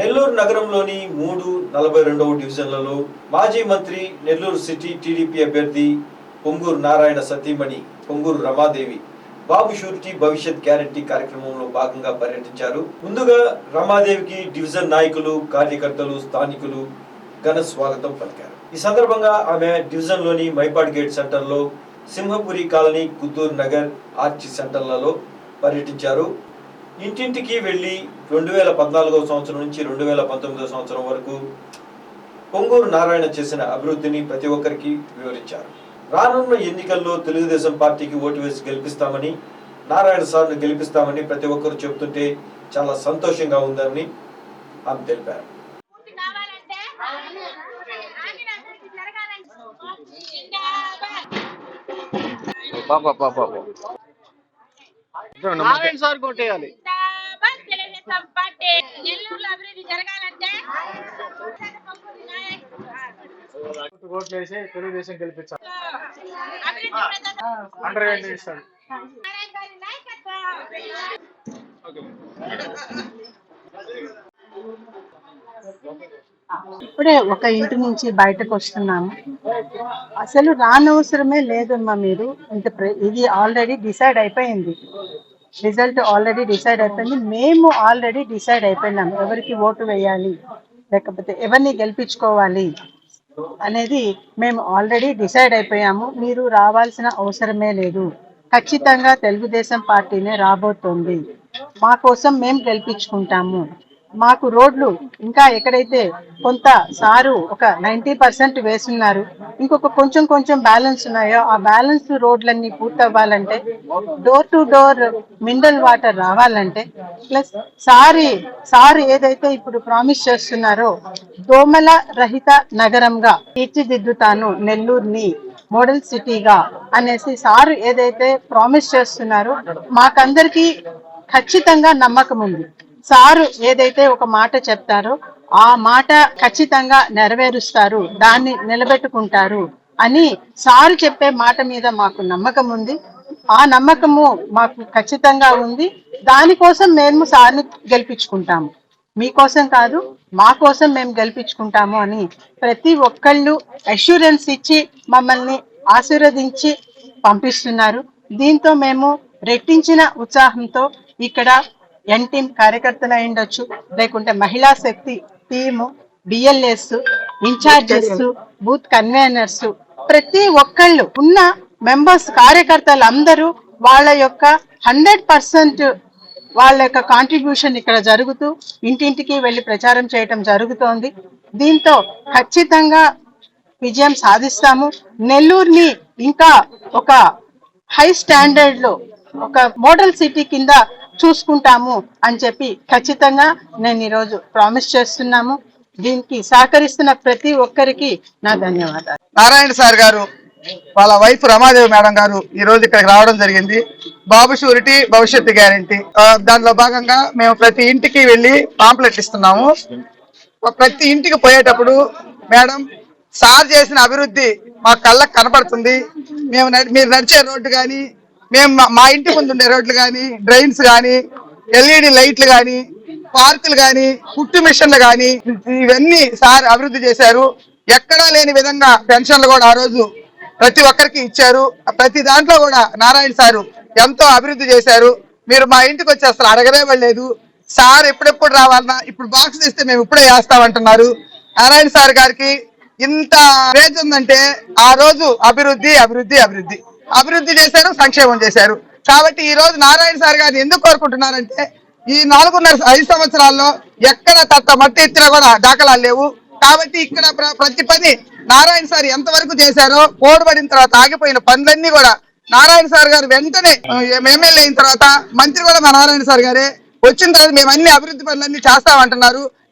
నెల్లూరు నగరంలోని మూడు నలభై రెండవ డివిజన్లలో మాజీ మంత్రి నెల్లూరు సిటీ టీడీపీ అభ్యర్థి పొంగూరు నారాయణ సతీమణి పొంగూరు రమాదేవి బాబు షూరిటీ భవిష్యత్ గ్యారంటీ కార్యక్రమంలో భాగంగా పర్యటించారు. ముందుగా రమాదేవికి డివిజన్ నాయకులు కార్యకర్తలు స్థానికులు ఘన స్వాగతం పలికారు. ఈ సందర్భంగా ఆమె డివిజన్లోని మైపాడ్ గేట్ సెంటర్లో సింహపురి కాలనీ గుద్దూరు నగర్ ఆర్చి సెంటర్లలో పర్యటించారు. ఇంటింటికి వెళ్ళి రెండు వేల పద్నాలుగవ సంవత్సరం నుంచి రెండు వేల పంతొమ్మిదవ సంవత్సరం వరకు పొంగూరు నారాయణ చేసిన అభివృద్ధిని ప్రతి ఒక్కరికి వివరించారు. రానున్న ఎన్నికల్లో తెలుగుదేశం పార్టీకి ఓటు వేసి గెలిపిస్తామని నారాయణ సార్ను గెలిపిస్తామని ప్రతి ఒక్కరు చెబుతుంటే చాలా సంతోషంగా ఉందని ఆమె తెలిపారు. నారాయణ సార్ కొట్టేయాలి తెలుగుదేశం పార్టీ నెల్లూరులో అభివృద్ధి జరగాలంటే తెలుగుదేశం గెలిపించాలి. ఇస్తాడు. ఇప్పుడే ఒక ఇంటి నుంచి బయటకు వస్తున్నాము. అసలు రానవసరమే లేదమ్మా మీరు. ఇంత ప్ర- ఇది ఆల్రెడీ డిసైడ్ అయిపోయింది. రిజల్ట్ ఆల్రెడీ డిసైడ్ అయిపోయింది. మేము ఆల్రెడీ డిసైడ్ అయిపోయినాం. ఎవరికి ఓటు వేయాలి? లేకపోతే ఎవరిని గెలిపించుకోవాలి? అనేది మేము ఆల్రెడీ డిసైడ్ అయిపోయాము. మీరు రావాల్సిన అవసరమే లేదు. ఖచ్చితంగా తెలుగుదేశం పార్టీనే రాబోతోంది. మా కోసం మేము గెలిపించుకుంటాము. మాకు రోడ్లు ఇంకా ఎక్కడైతే కొంత సారు ఒక నైంటీ పర్సెంట్ వేస్తున్నారు ఇంకొక కొంచెం కొంచెం బ్యాలెన్స్ ఉన్నాయో ఆ బ్యాలెన్స్ రోడ్లన్నీ పూర్తవ్వాలంటే door to door mineral water రావాలంటే ప్లస్ సారి సారు ఏదైతే ఇప్పుడు ప్రామిస్ చేస్తున్నారో దోమల రహిత నగరంగా తీర్చిదిద్దుతాను నెల్లూరుని మోడల్ సిటీగా అనేసి సారు ఏదైతే ప్రామిస్ చేస్తున్నారో మాకందరికీ ఖచ్చితంగా నమ్మకం ఉంది. సారు ఏదైతే ఒక మాట చెప్తారో ఆ మాట ఖచ్చితంగా నెరవేరుస్తారు దాన్ని నిలబెట్టుకుంటారు అని సారు చెప్పే మాట మీద మాకు నమ్మకం ఉంది. ఆ నమ్మకము మాకు ఖచ్చితంగా ఉంది. దానికోసం మేము సార్ని గెలిపించుకుంటాము. మీకోసం కాదు మా కోసం మేము గెలిపించుకుంటాము అని ప్రతి ఒక్కళ్ళు అష్యూరెన్స్ ఇచ్చి మమ్మల్ని ఆశీర్వదించి పంపిస్తున్నారు. దీంతో మేము రెట్టించిన ఉత్సాహంతో ఇక్కడ ఎన్ టీం కార్యకర్తలు అయి ఉండొచ్చు. లేకుంటే Mahila Shakti team BLS incharges booth conveners ప్రతి ఒక్కళ్ళు ఉన్న మెంబర్స్ కార్యకర్తలు అందరూ వాళ్ళ యొక్క హండ్రెడ్ పర్సెంట్ వాళ్ళ యొక్క కాంట్రిబ్యూషన్ ఇక్కడ జరుగుతూ ఇంటింటికి వెళ్ళి ప్రచారం చేయటం జరుగుతోంది. దీంతో ఖచ్చితంగా విజయం సాధిస్తాము. నెల్లూరుని ఇంకా ఒక హై స్టాండర్డ్లో ఒక మోడల్ సిటీ కింద చూసుకుంటాము అని చెప్పి ఖచ్చితంగా నేను ఈరోజు ప్రామిస్ చేస్తున్నాము. దీనికి సహకరిస్తున్న ప్రతి ఒక్కరికి నా ధన్యవాదాలు. నారాయణ సార్ గారు వాళ్ళ వైఫ్ రమాదేవి మేడం గారు ఈ రోజు ఇక్కడికి రావడం జరిగింది. బాబు షూరిటీ భవిష్యత్తు గ్యారంటీ. దానిలో భాగంగా మేము ప్రతి ఇంటికి వెళ్ళి పాంప్లెట్ ఇస్తున్నాము. ప్రతి ఇంటికి పోయేటప్పుడు మేడం సార్ చేసిన అభివృద్ధి మా కళ్ళకు కనపడుతుంది. మేము మీరు నడిచే రోడ్డు కానీ మేము మా- మా ఇంటి ముందు ఉండే రోడ్లు కానీ డ్రైన్స్ కానీ ఎల్ఈడి లైట్లు కానీ పార్కులు కానీ కుట్టు మిషన్లు కానీ ఇవన్నీ సార్ అభివృద్ధి చేశారు. ఎక్కడా లేని విధంగా పెన్షన్లు కూడా ఆ రోజు ప్రతి ఒక్కరికి ఇచ్చారు. ప్రతి దాంట్లో కూడా నారాయణ సారు ఎంతో అభివృద్ధి చేశారు. మీరు మా ఇంటికి వచ్చి అసలు అడగనే లేదు సార్ ఎప్పుడెప్పుడు రావాలన్నా ఇప్పుడు బాక్స్ ఇస్తే మేము ఇప్పుడే వేస్తామంటున్నారు. నారాయణ సార్ గారికి ఇంత రేజ్ ఉందంటే ఆ రోజు అభివృద్ధి అభివృద్ధి అభివృద్ధి. అభివృద్ధి చేశారు సంక్షేమం చేశారు. కాబట్టి ఈ రోజు నారాయణ సార్ గారిని ఎందుకు కోరుకుంటున్నారంటే ఈ నాలుగున్నర ఐదు సంవత్సరాల్లో ఎక్కడ తట్ట మట్టి ఎత్తినా కూడా దాఖలాలు లేవు. కాబట్టి ఇక్కడ ప్రతి పని నారాయణ సార్ ఎంతవరకు చేశారో ఓడిపడిన తర్వాత ఆగిపోయిన పనులన్నీ కూడా నారాయణ సార్ గారు వెంటనే ఎమ్మెల్యే అయిన తర్వాత మంత్రి కూడా మా నారాయణ సార్ గారే. వచ్చిన తర్వాత మేము అన్ని అభివృద్ధి పనులన్నీ చేస్తామంటున్నారు.